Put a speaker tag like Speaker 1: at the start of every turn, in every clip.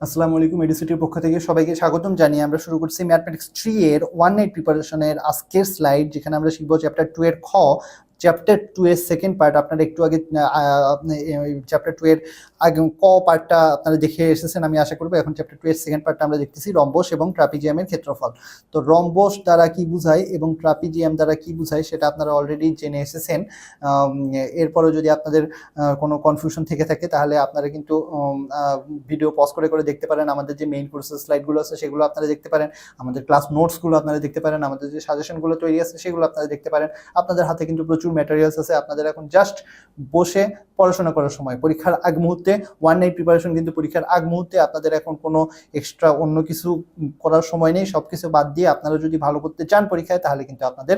Speaker 1: আসসালামু আলাইকুম এডিসিটির পক্ষ থেকে সবাইকে স্বাগতম জানিয়ে আমরা শুরু করছি ম্যাথমেটিক্স থ্রি এর ওয়ান নাইট প্রিপারেশনের আজকের স্লাইড যেখানে আমরা শিখব চ্যাপ্টার টু এর খ। চ্যাপ্টার টু এর সেকেন্ড পার্ট আপনারা একটু আগে চ্যাপ্টার টু এর আগে ক পার্টটা আপনারা দেখে এসেছেন আমি আশা করব এখন চ্যাপ্টার টু এর সেকেন্ড পার্টটা আমরা দেখতেছি রম্বস এবং ট্রাপিজিয়ামের ক্ষেত্রফল। তো রম্বস দ্বারা কি বুঝায় এবং ট্রাপিজিয়াম দ্বারা কি বুঝায় সেটা আপনারা অলরেডি জেনে এসেছেন। আম, এরপরও যদি আপনাদের কোনো কনফিউশন থেকে থাকে তাহলে আপনারা কিন্তু ভিডিও পজ করে করে দেখতে পারেন। আমাদের যে মেইন কোর্সের স্লাইডগুলো আছে সেগুলো আপনারা দেখতে পারেন। আমাদের ক্লাস নোটসগুলো আপনারা দেখতে পারেন। আমাদের যে সাজেশনগুলো তৈরি আছে সেগুলো আপনারা দেখতে পারেন। আপনাদের হাতে কিন্তু প্রচুর ম্যাটেরিয়ালস আছে, আপনাদের এখন জাস্ট বসে পড়াশোনা করার সময়। পরীক্ষার আগ মুহূর্তে ওয়ান নাইট প্রিপারেশন কিন্তু পরীক্ষার আগ মুহূর্তে আপনাদের এখন কোনো এক্সট্রা অন্য কিছু করার সময় নেই। সব কিছু বাদ দিয়ে আপনারা যদি ভালো করতে চান পরীক্ষায়, তাহলে কিন্তু আপনাদের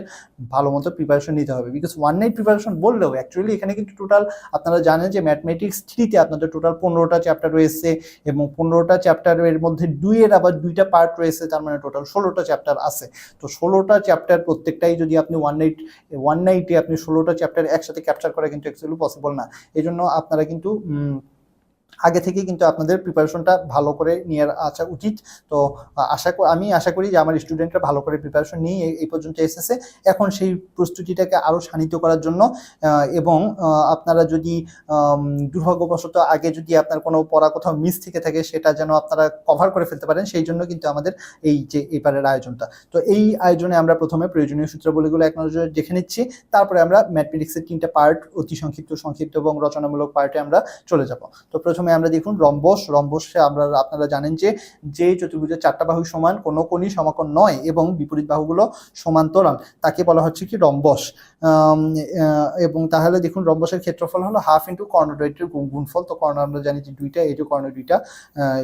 Speaker 1: ভালো মতো প্রিপারেশন নিতে হবে। বিকজ ওয়ান নাইট প্রিপারেশন বললেও অ্যাকচুয়ালি এখানে কিন্তু টোটাল আপনারা জানেন যে ম্যাথমেটিক্স থ্রিতে আপনাদের টোটাল পনেরোটা চ্যাপ্টার রয়েছে এবং পনেরোটা চ্যাপ্টারের মধ্যে দুইয়ের আবার দুইটা পার্ট রয়েছে, তার মানে টোটাল ষোলোটা চ্যাপ্টার আছে। তো ষোলোটা চ্যাপ্টার প্রত্যেকটাই যদি আপনি ওয়ান নাইট ওয়ান নাইটে আপনি ষোলোটা চ্যাপ্টার একসাথে ক্যাপচার করা কিন্তু অ্যাকচুয়ালি পসিবল না। এই আপনারা কিন্তু আগে থেকে কিন্তু আপনাদের প্রিপারেশনটা ভালো করে নিয়ে আসা উচিত। তো, আশা আমি আশা করি যে আমার স্টুডেন্টরা ভালো করে প্রিপারেশন নিয়ে এই- এই পর্যন্ত এসেছে। এখন সেই প্রস্তুতিটাকে আরও শানিত করার জন্য এবং আপনারা যদি দুর্ভাগ্যবশত আগে যদি আপনার কোনো পড়া কোথাও মিস থেকে থাকে, সেটা যেন আপনারা কভার করে ফেলতে পারেন, সেই জন্য কিন্তু আমাদের এই যে, এবারের আয়োজনটা। তো এই আয়োজনে আমরা প্রথমে প্রয়োজনীয় সূত্রবলীগুলো এক নজরে দেখে নিচ্ছি। তারপরে আমরা ম্যাথমেটিক্সের তিনটা পার্ট অতি সংক্ষিপ্ত সংক্ষিপ্ত এবং রচনামূলক পার্টে আমরা চলে যাব। তো প্রথমে আমরা দেখুন রম্বস, রম্বসে আমরা, আপনারা জানেন যে যে চতুর্ভুজের চারটা বাহু সমান, কোনো কোণই সমাকোণ নয় এবং বিপরীত বাহুগুলো সমান্তরাল। তাকে বলা হচ্ছে কি রম্বস। এবং তাহলে দেখুন রম্বসের ক্ষেত্রফল হলো হাফ ইন্টু কর্ণদ্বয়টির গুণ- গুণফল। তো কর্ণ আমরা জানি যে দুইটা, এই কর্ণ দুইটা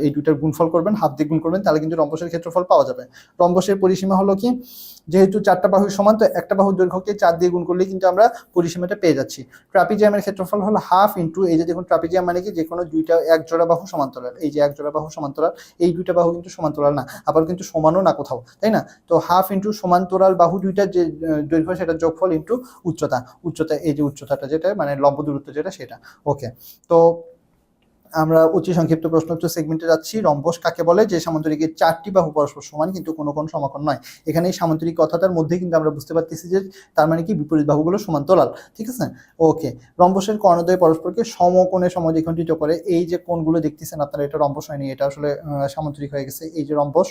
Speaker 1: এই দুইটার গুণফল করবেন হাফ দিয়ে গুণ করবেন, তাহলে কিন্তু রম্বসের ক্ষেত্রফল পাওয়া যাবে। রম্বসের পরিসীমা হলো কি? যেহেতু চারটা বাহু সমান, তো একটা বাহুর দৈর্ঘ্যকে চার দিয়ে গুণ করলেই কিন্তু আমরা পরিসীমাটা পেয়ে যাচ্ছি। ট্রাপিজিয়ামের ক্ষেত্রফল হলো হাফ ইন্টু, এই যে দেখুন ট্রাপিজিয়াম মানে কি? যে কোনো দুইটা এক জোড়া বাহু সমান্তরাল। এই যে এক জোড়া বাহু সমান্তরাল, এই দুইটা বাহু কিন্তু সমান্তরাল না, আবার কিন্তু সমানও না কোথাও, তাই না? তো হাফ ইন্টু সমান্তরাল বাহু দুইটার যে দৈর্ঘ্য, সেটা যোগফল ইন্টু উচ্চতা। উচ্চতা, এই যে উচ্চতাটা যেটা মানে লম্ব দূরত্ব যেটা, সেটা। ওকে, তো আমরা অতি সংক্ষিপ্ত প্রশ্ন উত্তর সেগমেন্টে যাচ্ছি। রম্বস কাকে বলে? যে সামান্তরিকের চারটি বাহু পরস্পর সমান, কিন্তু কোনো কোনো সমাকোণ নয়। এখানে এই সামান্তরিক কথাটার মধ্যে কিন্তু আমরা বুঝতে পারতেছি যে তার মানে কি বিপরীত বাহুগুলো সমান্তরাল, ঠিক আছে? ওকে রম্বসের কর্ণদ্বয় পরস্পরকে সমকোণে সমদ্বিখণ্ডিত করে। এই যে কোণগুলো দেখতেছেন আপনারা, এটা রম্বস হয়নি, এটা আসলে সামান্তরিক হয়ে গেছে। এই যে রম্বস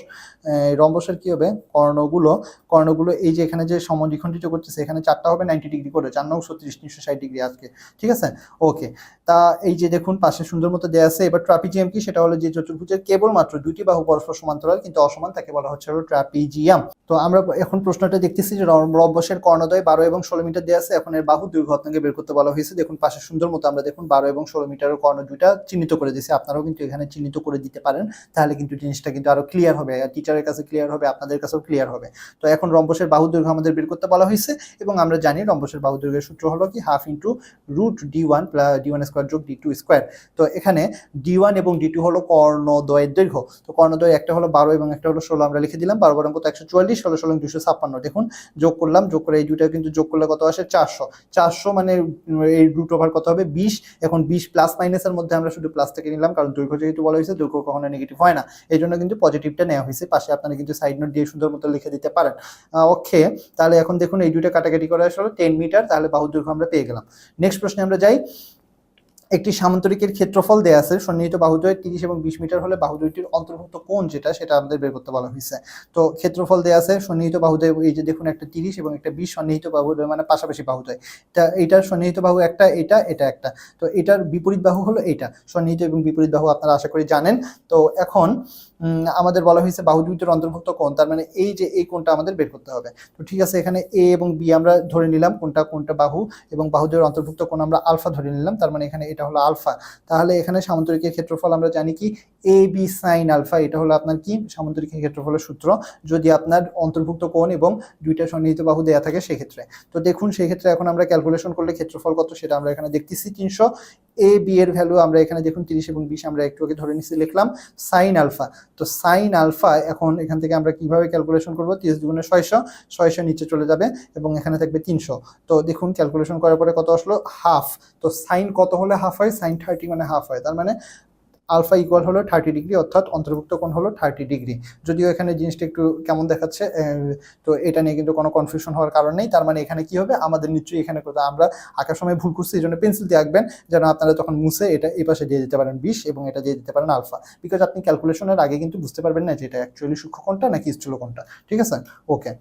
Speaker 1: রম্বসের কি হবে? কর্ণগুলো কর্ণগুলো এই যে এখানে যে সমদ্বিখণ্ডিত করতেছে, এখানে চারটা হবে নাইনটি ডিগ্রি করে, চার নং ছত্রিশ, তিনশো ষাট ডিগ্রি আজকে, ঠিক আছে? ওকে তা এই যে দেখুন, পাশে সুন্দর মতো দেওয়া আছে। এবার ট্রাপিজিয়াম কি? সেটা হলো যে চতুর্ভুজের কেবলমাত্র দুইটি বাহু পরস্পর সমান্তরাল, কিন্তু অসমান তাকে বলা হচ্ছে হলো ট্রাপিজিয়াম তো আমরা এখন প্রশ্নটা দেখতেছি যে রম- রম্বসের কর্ণদ্বয় বারো এবং ষোলো মিটার দেওয়া আছে। এখন এর বাহু দৈর্ঘ্য আপনাকে বের করতে বলা হয়েছে। দেখুন, পাশে সুন্দর মতো আমরা দেখুন বারো এবং ষোলো মিটারের কর্ণ দুইটা চিহ্নিত করে দিয়েছি। আপনারাও কিন্তু এখানে চিহ্নিত করে দিতে পারেন। তাহলে কিন্তু জিনিসটা কিন্তু আরও ক্লিয়ার হবে। টিচারের কাছে ক্লিয়ার হবে, আপনাদের কাছেও ক্লিয়ার হবে। তো এখন রম্বসের বাহু দৈর্ঘ্য আমাদের বের করতে বলা হয়েছে এবং আমরা জানি রম্বসের বাহু দৈর্ঘ্যের সূত্র হলো কি? Half into root D one plus D one square যোগ ডি টু স্কোয়ার তো এখানে ডি ওয়ান এবং ডি টু হলো কর্ণদ্বয়ের দৈর্ঘ্য। তো কর্ণদ্বয় একটা হলো বারো এবং একটা হলো ষোলো, আমরা লিখে দিলাম। বারো বারো কত? একশো চুয়াল্লিশ, ষোলো ষোলো দুশো ছাপ্পান্ন। দেখুন, যোগ করলাম, যোগ করে এই দুইটা কিন্তু যোগ করলে কত আসে? চারশো। চারশো মানে এই রুট ওভার কত হবে? বিশ। এখন বিশ প্লাস মাইনাসের মধ্যে আমরা শুধু প্লাস থেকে নিলাম, কারণ দৈর্ঘ্য যেহেতু বলা হয়েছে, দৈর্ঘ্য কখনো নেগেটিভ হয় না। এই জন্য কিন্তু পজিটিভটা নেওয়া হয়েছে। পাশে আপনারা কিন্তু সাইড নোট দিয়ে সুন্দর মতো লিখে দিতে পারেন। ওকে তাহলে এখন দেখুন, এই দুইটা কাটাকাটি করে আসলে টেন মিটার তাহলে বাহু দৈর্ঘ্য আমরা পেয়ে গেলাম। নেক্সট প্রশ্নে আমরা যাই। একটি সামান্তরিকের ক্ষেত্রফল দেয়া আছে। সন্নিহিত বাহুদ্বয় তিরিশ এবং বিশ মিটার হলে বাহুদ্বয়টির অন্তর্ভুক্ত কোণ যেটা, সেটা আমাদের বের করতে বলা হয়েছে। তো ক্ষেত্রফল দেয়া আছে, সন্নিহিত বাহুদ্বয় এই যে দেখুন একটা তিরিশ এবং একটা বিশ, সন্নিহিত বাহুদ্বয় মানে পাশাপাশি বাহুদ্বয় তা এইটার সন্নিহিত বাহু একটা, এটা এটা একটা। তো এটার বিপরীত বাহু হলো এটা, সন্নিহিত এবং বিপরীত বাহু আপনারা আশা করি জানেন। তো এখন আমাদের বলা হয়েছে বাহু দুইটির অন্তর্ভুক্ত কোণ, তার মানে এই যে এই কোণটা আমাদের বের করতে হবে। তো ঠিক আছে, এখানে এ এবং বি আমরা ধরে নিলাম কোনটা কোনটা বাহু এবং বাহুদের অন্তর্ভুক্ত কোণ আমরা আলফা ধরে নিলাম, তার মানে এখানে এটা হলো আলফা। তাহলে এখানে সামান্তরিকের ক্ষেত্রফল আমরা জানি কি? এ বি সাইন আলফা, এটা হলো আপনার কি? সামান্তরিকের ক্ষেত্রফলের সূত্র। যদি আপনার অন্তর্ভুক্ত কোণ এবং দুইটা সন্নিহিত বাহু দেয়া থাকে সেক্ষেত্রে। তো দেখুন, সেক্ষেত্রে এখন আমরা ক্যালকুলেশন করলে ক্ষেত্রফল কত সেটা আমরা এখানে দেখতেছি তিনশো। এ বি এর ভ্যালু আমরা এখানে দেখুন তিরিশ এবং বিশ আমরা একটু আগে ধরে নিচ্ছি লিখলাম সাইন আলফা তো সাইন আলফা এখন এখান থেকে আমরা কীভাবে ক্যালকুলেশন করব? তিরিশ দুগুণে ছয়শো ছয়শো নিচে চলে যাবে এবং এখানে থাকবে তিনশো। তো দেখুন ক্যালকুলেশন করার পরে কত আসলো? হাফ তো সাইন কত হলে হাফ হয়? সাইন থার্টি মানে হাফ হয়। তার মানে আলফা ইকুয়াল হলো থার্টি ডিগ্রি অর্থাৎ অন্তর্ভুক্ত কোণ হলো থার্টি ডিগ্রি যদিও এখানে জিনিসটা একটু কেমন দেখাচ্ছে তো এটা নিয়ে কিন্তু কোনো কনফিউশন হওয়ার কারণ নেই। তার মানে এখানে কি হবে? আমাদের নিশ্চয়ই এখানে কোথাও আমরা আঁকার সময় ভুল করছি এই জন্য পেন্সিল দিয়ে আঁকবেন, যেন আপনারা তখন মুছে এটা এই পাশে দিয়ে দিতে পারেন বিশ এবং এটা দিয়ে দিতে পারেন আলফা। বিকজ আপনি ক্যালকুলেশনের আগে কিন্তু বুঝতে পারবেন না যে এটা অ্যাকচুয়ালি সূক্ষ্ম কোণটা নাকি স্থূল কোণটা। ঠিক আছে? ওকে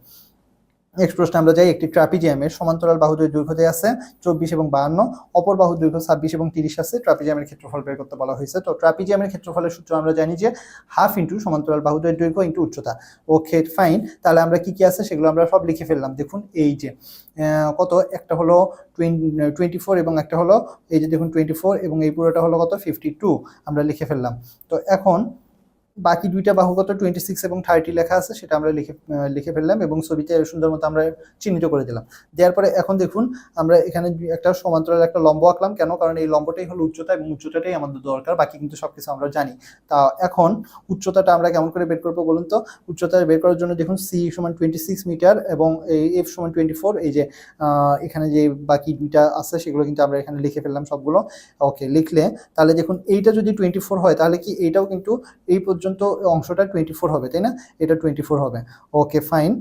Speaker 1: নেক্সট প্রশ্নে আমরা যাই, একটি ট্রাপিজিয়ামের সমান্তরাল বাহুদ্বয় দৈর্ঘ্য দেওয়া আছে, চব্বিশ এবং বাহান্ন, অপর বাহু দৈর্ঘ্য ছাব্বিশ এবং তিরিশ আছে, ট্রাপিজিয়ামের ক্ষেত্রফল বের করতে বলা হয়েছে। তো ট্রাপিজিয়ামের ক্ষেত্রফলের সূত্র আমরা জানি যে হাফ ইন্টু সমান্তরাল বাহুদ্বয়ের দৈর্ঘ্য ইন্টু উচ্চতা। Okay, fine. তাহলে আমরা কি কি আছে সেগুলো আমরা সব লিখে ফেললাম। দেখুন, এই যে কত? একটা হলো টোয়েন্টি ফোর এবং একটা হলো, এই যে দেখুন টোয়েন্টি ফোর এবং এই পুরোটা হলো কত? ফিফটি টু আমরা লিখে ফেললাম। তো এখন বাকি দুইটা বাহু কত টোয়েন্টি সিক্স এবং থার্টি লেখা আছে, সেটা আমরা লিখে লিখে ফেললাম এবং ছবিতে সুন্দর মতো আমরা চিহ্নিত করে দিলাম। দেওয়ার পরে এখন দেখুন, আমরা এখানে একটা সমান্তরাল, একটা লম্ব আঁকলাম। কেন? কারণ এই লম্বটাই হলো উচ্চতা এবং উচ্চতাটাই আমাদের দরকার, বাকি কিন্তু সব কিছু আমরা জানি। তা এখন উচ্চতাটা আমরা কেমন করে বের করব বলুন তো? উচ্চতা বের করার জন্য দেখুন সি সমান টোয়েন্টি সিক্স মিটার এবং এই এফ সমান টোয়েন্টি ফোর এই যে এখানে যে বাকি দুইটা আছে, সেগুলো কিন্তু আমরা এখানে লিখে ফেললাম সবগুলো। ওকে লিখলে তাহলে দেখুন, এইটা যদি টোয়েন্টি ফোর হয়, তাহলে কি এইটাও কিন্তু এই পর্যন্ত অংশটা টোয়েন্টি ফোর হবে, তাই না? এটা টোয়েন্টি ফোর হবে। ওকে ফাইন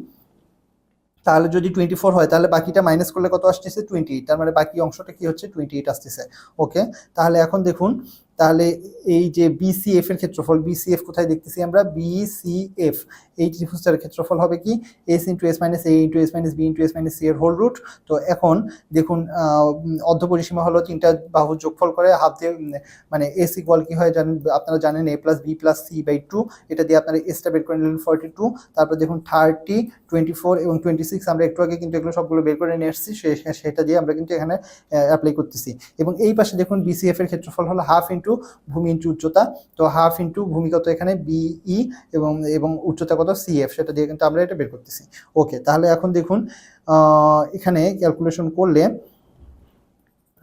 Speaker 1: তাহলে যদি টোয়েন্টি ফোর হয়, তাহলে বাকিটা মাইনাস করলে কত আসতেছে? টোয়েন্টি এইট তার মানে বাকি অংশটা কি হচ্ছে? টোয়েন্টি এইট আসতেছে। ওকে তাহলে এখন দেখুন, তাহলে এই যে বিসিএফ এর ক্ষেত্রফল বিসিএফ কোথায় দেখতেছি আমরা? বিসিএফ এই ত্রিভুজটার ক্ষেত্রফল হবে কি? S into S minus A into S minus B into S minus C এর হোল রুট তো এখন দেখুন আহ, উম, অর্ধ পরিসীমা হলো তিনটা বাহুর যোগফল করে হাফ দিয়ে মানে এস ইকুয়াল কি হয় জানেন আপনারা জানেন A plus B plus C by two এটা দিয়ে আপনারা এসটা বের করে নিলেন ফর্টি টু তারপর দেখুন থার্টি টোয়েন্টি ফোর এবং টোয়েন্টি সিক্স আমরা একটু আগে কিন্তু এগুলো সবগুলো বের করে নিয়ে সে- সেটা দিয়ে আমরা কিন্তু এখানে অ্যাপ্লাই করতেছি। এবং এই পাশে দেখুন বিসিএফ এর ক্ষেত্রফল হলো হাফ ইন্টু ভূমি ইন্টু উচ্চতা তো হাফ ইন্টু ভূমি কত এখানে বিই এবং এবং উচ্চতা কত? সিএফ সেটা দিয়ে কিন্তু আমরা এটা বের করতেছি। ওকে তাহলে এখন দেখুন এখানে ক্যালকুলেশন করলে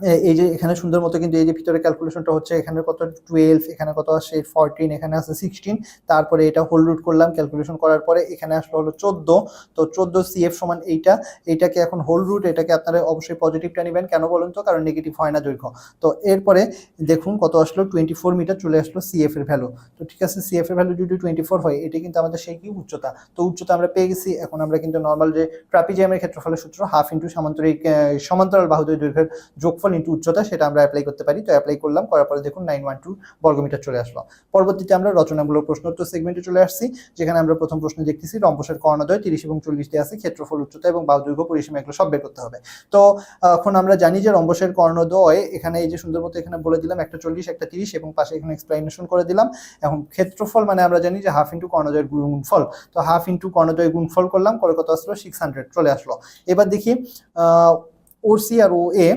Speaker 1: এই যে এখানে সুন্দর মতো কিন্তু এই যে ভিতরে ক্যালকুলেশনটা হচ্ছে, এখানে কত টুয়েলভ এখানে কত আসে ফোরটিন এখানে আছে সিক্সটিন তারপরে এটা হোল রুট করলাম ক্যালকুলেশন করার পরে এখানে আসলো হলো চোদ্দ, তো চোদ্দ সিএফ সমান এইটা, এইটাকে এখন হোল রুট এটাকে আপনারা অবশ্যই পজিটিভটা নেবেন। কেন বলুন তো? কারণ নেগেটিভ হয় না দৈর্ঘ্য। তো এরপরে দেখুন কত আসলো টোয়েন্টি ফোর মিটার চলে আসলো সিএফ এর ভ্যালু তো ঠিক আছে সিএফ এর ভ্যালু যদি টোয়েন্টি ফোর হয়, এটা কিন্তু আমাদের সেই কি উচ্চতা? তো উচ্চতা আমরা পেয়ে গেছি, এখন আমরা কিন্তু নর্মাল যে ট্রাপিজিয়ামের ক্ষেত্রফলের সূত্র হাফ ইন্টু সমান্তরিক সমান্তরাল বাহুদ্বয় দৈর্ঘ্যের যোগফল ইন্টু উচ্চতা, সেটা আমরা অ্যাপ্লাই করতে পারি। তো অ্যাপ্লাই করলাম, করার পরে দেখুন নাইন ওয়ান টু বর্গমিটার চলে আসলো। পরবর্তীতে আমরা রচনামূলক প্রশ্নোত্তর সেগমেন্টে চলে আসছি, যেখানে আমরা প্রথম প্রশ্ন দেখতেছি, রম্বসের কর্ণদয় তিরিশ এবং চল্লিশ দিয়ে আছে, ক্ষেত্রফল, উচ্চতা এবং বাহু দৈর্ঘ্য, পরিসীমা এগুলো সব বের করতে হবে। তো, এখন আমরা জানি যে রম্বসের কর্ণদ্বয় এখানে এই যে সুন্দর মতো এখানে বলে দিলাম, একটা চল্লিশ, একটা তিরিশ এবং পাশে এখানে এক্সপ্লাইনেশন করে দিলাম। এখন ক্ষেত্রফল মানে আমরা জানি যে হাফ ইন্টু কর্ণদ্বয়ের গুণফল। তো হাফ ইন্টু কর্ণদ্বয় গুণফল করলাম করে কত আসলো সিক্স হান্ড্রেড চলে আসলো। এবার দেখি ও সি আর ও এ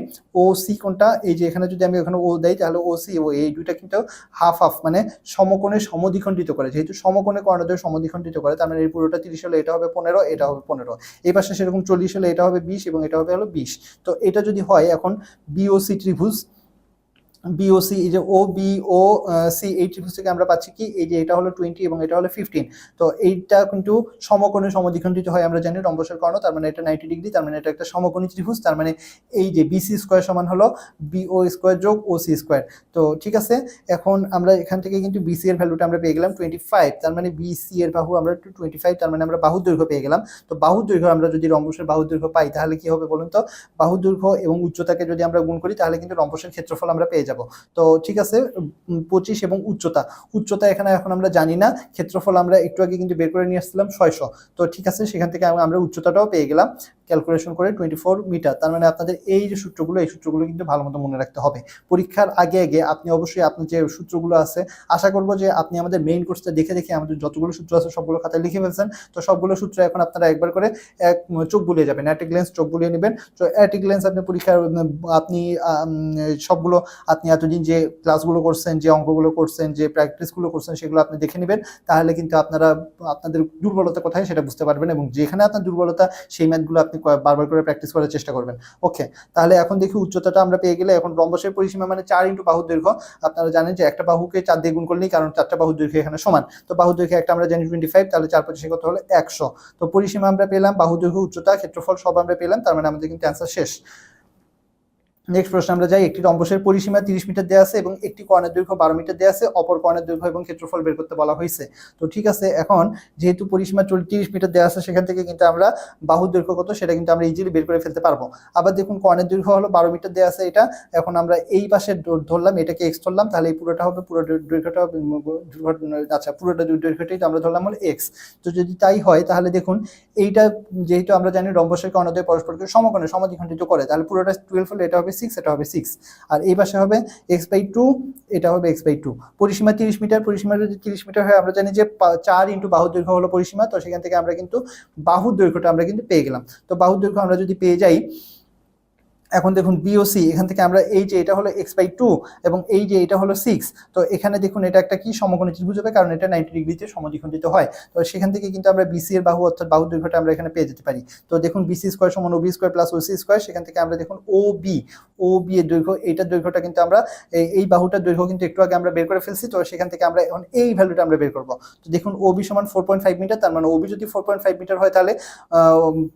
Speaker 1: ও সি কোনটা? এই যে এখানে যদি আমি ওখানে ও দেই, তাহলে ও সি ও এই দুইটা কিন্তু হাফ হাফ মানে সমকোণে সমদ্বিখণ্ডিত করে। যেহেতু সমকোণে কর্ণদ্বয় সমদ্বিখণ্ডিত করে, তার মানে এই পুরোটা তিরিশ হলে এটা হবে পনেরো, এটা হবে পনেরো। এই পাশে সেরকম চল্লিশ হলে এটা হবে বিশ এবং এটা হবে হলো বিশ। তো এটা যদি হয় এখন বিওসি ত্রিভুজ বিওসি এই যে ও বি ও সি এই ত্রিভুজ থেকে আমরা পাচ্ছি কি? এই যে এটা হলো টোয়েন্টি এবং এটা হলো ফিফটিন তো এইটা কিন্তু সমকোণে সমদ্বিখণ্ডিত হয় আমরা জানি, রম্বসের কর্ণ, তার মানে এটা নাইনটি ডিগ্রি তার মানে এটা একটা সমকোণী ত্রিভুজ, তার মানে এই যে বিসি স্কোয়ার সমান হলো বিও স্কোয়ার যোগ ও সি স্কোয়ার তো ঠিক আছে, এখন আমরা এখান থেকে কিন্তু বিসি এর ভ্যালুটা আমরা পেয়ে গেলাম টোয়েন্টি ফাইভ তার মানে বিসি এর বাহু আমরা টোয়েন্টি ফাইভ তার মানে আমরা বাহুর দৈর্ঘ্য পেয়ে গেলাম। তো বাহুর দৈর্ঘ্য আমরা যদি রম্বসের বাহুর দৈর্ঘ্য পাই, তাহলে কি হবে বলুন তো? বাহুর দৈর্ঘ্য এবং উচ্চতাকে যদি আমরা গুণ করি, তাহলে কিন্তু রম্বসের ক্ষেত্রফল আমরা পেয়ে যাব। তো ঠিক আছে পঁচিশ এবং উচ্চতা। উচ্চতা এখানে এখন আমরা জানি না। ক্ষেত্রফল আমরা একটু আগে কিন্তু বের করে নিয়ে আসছিলাম ছয়শো। তো ঠিক আছে, সেখান থেকে আমরা উচ্চতাটাও পেয়ে গেলাম। ক্যালকুলেশন করে টোয়েন্টি ফোর মিটার তার মানে আপনাদের এই যে সূত্রগুলো, এই সূত্রগুলো কিন্তু ভালো মতো মনে রাখতে হবে। পরীক্ষার আগে আগে আপনি অবশ্যই আপনার যে সূত্রগুলো আছে, আশা করব যে আপনি আমাদের মেইন কোর্সটা দেখে দেখে আমাদের যতগুলো সূত্র আছে সবগুলো খাতায় লিখে ফেলছেন। তো সবগুলো সূত্র এখন আপনারা একবার করে এক চোখ বুলিয়ে যাবেন অ্যাটিক লেন্স চোখ বুলিয়ে নেবেন। তো অ্যাটিক লেন্স আপনি পরীক্ষার, আপনি সবগুলো আপনি এতদিন যে ক্লাসগুলো করছেন, যে অঙ্কগুলো করছেন, যে প্র্যাকটিসগুলো করছেন, সেগুলো আপনি দেখে নেবেন। তাহলে কিন্তু আপনারা, আপনাদের দুর্বলতা কোথায় সেটা বুঝতে পারবেন এবং যেখানে আপনার দুর্বলতা, সেই ম্যাথগুলো আপনি বারবার করে প্র্যাকটিস করার চেষ্টা করবেন। ওকে তাহলে এখন দেখি উচ্চতাটা আমরা পেয়ে গেলে এখন রম্বসের পরিসীমা মানে চার ইন্টু বাহুর দৈর্ঘ্য। আপনারা জানেন যে একটা বাহুকে চার দিয়ে গুণ করলেই কারণ চারটা বাহু দৈর্ঘ্য এখানে সমান। তো বাহুর দৈর্ঘ্য একটা আমরা জানি টোয়েন্টি ফাইভ তাহলে চার পঁচিশে কত হলো? একশো। তো পরিসীমা আমরা পেলাম বাহু দৈর্ঘ্য উচ্চতা, ক্ষেত্রফল সব আমরা পেলাম, তার মানে আমাদের কিন্তু অ্যান্সার শেষ। নেক্সট প্রশ্ন আমরা যাই একটি রম্বসের পরিসীমা তিরিশ মিটার দেওয়া আছে এবং একটি কর্ণের দৈর্ঘ্য বারো মিটার দেওয়া আছে অপর কর্ণের দৈর্ঘ্য এবং ক্ষেত্রফল বের করতে বলা হয়েছে। তো ঠিক আছে এখন যেহেতু পরিসীমা তিরিশ মিটার দেওয়া আছে সেখান থেকে কিন্তু আমরা বাহুর দৈর্ঘ্য কত সেটা কিন্তু আমরা ইজিলি বের করে ফেলতে পারব। আবার দেখুন কর্ণের দৈর্ঘ্য হলো বারো মিটার দেওয়া আছে এটা এখন আমরা এই পাশে ধরলাম এটাকে এক্স ধরলাম তাহলে এই পুরোটা হবে পুরো দৈর্ঘ্যটা হবে, আচ্ছা পুরোটা দৈর্ঘ্যটাই আমরা ধরলাম হলো এক্স তো যদি তাই হয় তাহলে দেখুন এইটা যেহেতু আমরা জানি রম্বসের কর্ণদ্বয় পরস্পরকে সমকোণে সমদ্বিখণ্ডিত করে তাহলে পুরোটা টুয়েলভ হলে এটা হবে সিক্স এটা হবে সিক্স আর এই পাশে হবে এক্স বাই টু এটা হবে এক্স বাই টু পরিসীমা তিরিশ মিটার, পরিসীমা যদি তিরিশ মিটার হয় আমরা জানি যে চার ইন্টু বাহুর দৈর্ঘ্য হলো পরিসীমা, তো সেখান থেকে আমরা কিন্তু বাহুর দৈর্ঘ্যটা আমরা কিন্তু পেয়ে গেলাম। তো বাহুর দৈর্ঘ্য আমরা যদি পেয়ে যাই এখন দেখুন বিওসি এখান থেকে আমরা এই যে এটা হলো এক্স বাই টু এবং এই যে এটা হলো সিক্স তো এখানে দেখুন এটা একটা কি সমকোণী ত্রিভুজ হবে, কারণ এটা নাইনটি ডিগ্রিতে সমদ্বিখণ্ডিত হয়। তো সেখান থেকে কিন্তু আমরা বিসি এর বাহু অর্থাৎ বাহু দৈর্ঘ্যটা আমরা এখানে পেয়ে যেতে পারি। তো দেখুন বিসি স্কোয়ার সমান OB square plus OC square সেখান থেকে আমরা দেখুন ও বি ও বি এর দৈর্ঘ্য, এইটার দৈর্ঘ্যটা কিন্তু আমরা, এই বাহুটার দৈর্ঘ্য কিন্তু একটু আগে আমরা বের করে ফেলছি, তো সেখান থেকে আমরা এখন এই ভ্যালুটা আমরা বের করব। তো দেখুন ওবি সমান ফোর পয়েন্ট ফাইভ মিটার তার মানে ওবি যদি ফোর পয়েন্ট ফাইভ মিটার হয় তাহলে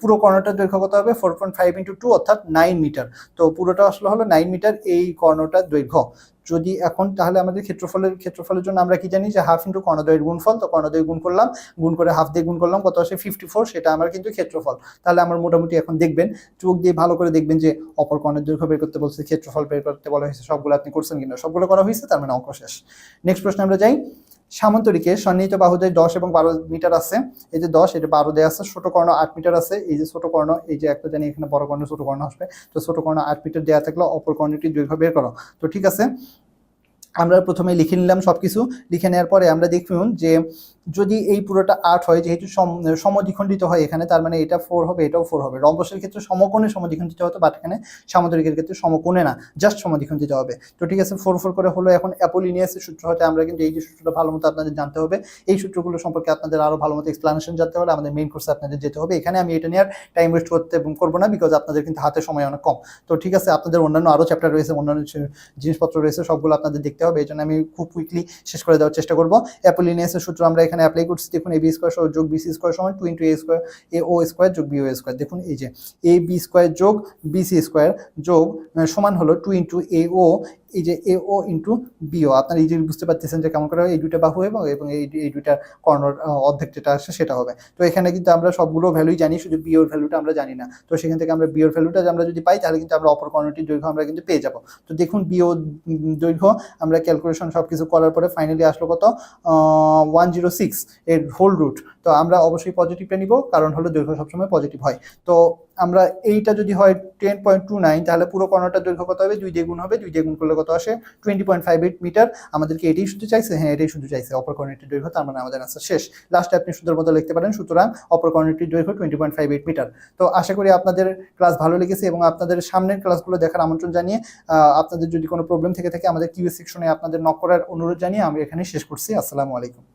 Speaker 1: পুরো কর্ণটার দৈর্ঘ্য কত হবে? Four point five into two অর্থাৎ নাইন মিটার তো পুরোটা আসলে হলো নাইন মিটার এই কর্ণটার দৈর্ঘ্য। যদি এখন তাহলে আমাদের ক্ষেত্রফলের ক্ষেত্রফলের জন্য আমরা কি জানি যে হাফ ইন্টু কর্ণদয়ের গুণফল, তো কর্ণদয় গুণ করলাম, গুণ করে হাফ দিয়ে গুণ করলাম, কত আসে ফিফটি ফোর সেটা আমার কিন্তু ক্ষেত্রফল। তাহলে আমার মোটামুটি এখন দেখবেন, চোখ দিয়ে ভালো করে দেখবেন যে অপর কর্ণের দৈর্ঘ্য বের করতে বলছে, ক্ষেত্রফল বের করতে বলা হয়েছে, সবগুলো আপনি করছেন কিনা, সবগুলো করা হয়েছে, তার মানে অঙ্ক শেষ। নেক্সট প্রশ্ন আমরা যাই। সামন্তরিকে সন্নিহিত বাহুদের দশ এবং বারো মিটার আছে। এই যে দশ এটা বারো দেওয়া আছে, ছোট কর্ণ আট মিটার আছে। এই যে ছোট কর্ণ, এই যে একটা জানি এখানে বড় কর্ণ, ছোট কর্ণ আসবে। তো ছোট কর্ণ আট মিটার দেওয়া থাকলে অপর কর্ণটি দুইভাবে বের করো। তো ঠিক আছে, আমরা প্রথমে লিখে নিলাম সব কিছু লিখে নেওয়ার পরে আমরা দেখুন যে যদি এই পুরোটা আট হয়, যেহেতু সম- সমদ্বিখণ্ডিত হয় এখানে, তার মানে এটা ফোর হবে, এটাও ফোর হবে। রম্বসের ক্ষেত্রে সমকোণে সমদ্বিখণ্ডিত হতো বাট এখানে সামুদ্রিকের ক্ষেত্রে সমকোণে না জাস্ট সমদ্বিখণ্ডিত হবে। তো ঠিক আছে ফোর ফোর করে হলো এখন অ্যাপোলিনিয়াসের সূত্র হতে আমরা কিন্তু এই যে সূত্রটা ভালো মতো আপনাদের জানতে হবে, এই সূত্রগুলো সম্পর্কে আপনাদের আরও ভালো মতো এক্সপ্লানেশন জানতে হলে আমাদের মেইন কোর্সে আপনাদের যেতে হবে। এখানে আমি এটা নিয়ে আর টাইম ওয়েস্ট করতে করব না বিকজ আপনাদের কিন্তু হাতে সময় অনেক কম। তো ঠিক আছে, আপনাদের অন্যান্য আরও চ্যাপ্টার রয়েছে, অন্যান্য জিনিসপত্র রয়েছে, সবগুলো আপনাদের দেখতে হবে। এই জন্য আমি খুব কুইকলি শেষ করে দেওয়ার চেষ্টা করব। অ্যাপোলিনিয়াসের সূত্র আমরা এখানে অ্যাপ্লাই করছি, দেখুন এ বি স্কোয়ার যোগ বিসি স্কোয়ার সমান two into A square A O square যোগ বি ও স্কোয়ার দেখুন এই যে এ বি স্কোয়ার যোগ বিসি স্কোয়ার যোগ সমান হলো টু ইন্টু এ ও এই যে এ ও ইন্টু বিও আপনারা এই যে বুঝতে পারতেছেন যে কেমন করে এই দুইটা বাহু এবং এবং এই এই দুইটা কর্ণর অর্ধেক যেটা আসে সেটা হবে। তো এখানে কিন্তু আমরা সবগুলো ভ্যালুই জানি, শুধু বিওর ভ্যালুটা আমরা জানি না। তো সেখান থেকে আমরা বিওর ভ্যালুটা আমরা যদি পাই, তাহলে কিন্তু আমরা অপর কর্ণটির দৈর্ঘ্য আমরা কিন্তু পেয়ে যাব। তো দেখুন বিও দৈর্ঘ্য, আমরা ক্যালকুলেশন সব কিছু করার পরে ফাইনালি আসলো কত? ওয়ান জিরো সিক্স এর হোল রুট তো আমরা অবশ্যই পজিটিভটা নিব, কারণ হলো দৈর্ঘ্য সবসময় পজিটিভ হয়। তো আমরা এইটা যদি হয় টেন পয়েন্ট টু নাইন তাহলে পুরো কর্ণটার দৈর্ঘ্য কত হবে? দুই দিয়ে গুণ হবে। দুই দিয়ে গুণ করলে কত আসে? Twenty point five eight metre. আমাদেরকে এটাই শুধু চাইছে? হ্যাঁ এটাই শুধু চাইছে। অপর কর্ণটির দৈর্ঘ্য, তার মানে আমাদের আনসার শেষ। লাস্টে আপনি সুন্দর মতো লিখতে পারেন, সুতরাং অপর কর্ণটির দৈর্ঘ্য twenty point five eight metre. তো আশা করি আপনাদের ক্লাস ভালো লেগেছে এবং আপনাদের সামনের ক্লাসগুলো দেখার আমন্ত্রণ জানিয়ে আপনাদের যদি কোনো প্রবলেম থেকে থাকে, আমাদের কিউ সেকশনে আপনাদের নক করার অনুরোধ জানিয়ে আমি এখানে শেষ করছি। আসসালামু আলাইকুম।